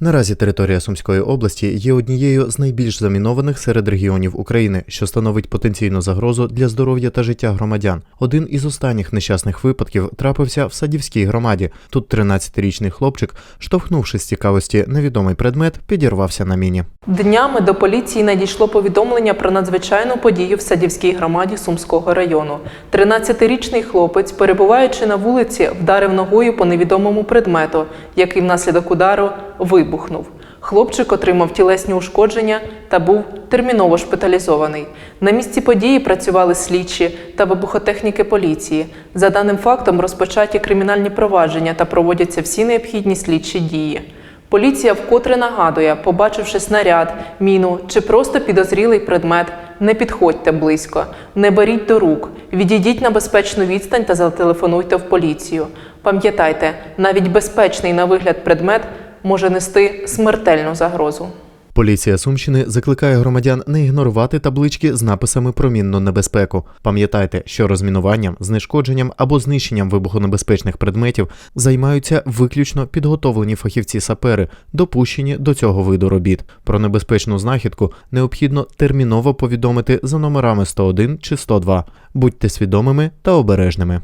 Наразі територія Сумської області є однією з найбільш замінованих серед регіонів України, що становить потенційну загрозу для здоров'я та життя громадян. Один із останніх нещасних випадків трапився в Садівській громаді. Тут 13-річний хлопчик, штовхнувши з цікавості невідомий предмет, підірвався на міні. Днями до поліції надійшло повідомлення про надзвичайну подію в Садівській громаді Сумського району. 13-річний хлопець, перебуваючи на вулиці, вдарив ногою по невідомому предмету, який внаслідок удару вибухнув. Хлопчик отримав тілесні ушкодження та був терміново шпиталізований. На місці події працювали слідчі та вибухотехніки поліції. За даним фактом розпочаті кримінальні провадження та проводяться всі необхідні слідчі дії. Поліція вкотре нагадує, побачивши снаряд, міну чи просто підозрілий предмет, не підходьте близько, не беріть до рук, відійдіть на безпечну відстань та зателефонуйте в поліцію. Пам'ятайте, навіть безпечний на вигляд предмет може нести смертельну загрозу. Поліція Сумщини закликає громадян не ігнорувати таблички з написами про мінну небезпеку. Пам'ятайте, що розмінуванням, знешкодженням або знищенням вибухонебезпечних предметів займаються виключно підготовлені фахівці-сапери, допущені до цього виду робіт. Про небезпечну знахідку необхідно терміново повідомити за номерами 101 чи 102. Будьте свідомими та обережними.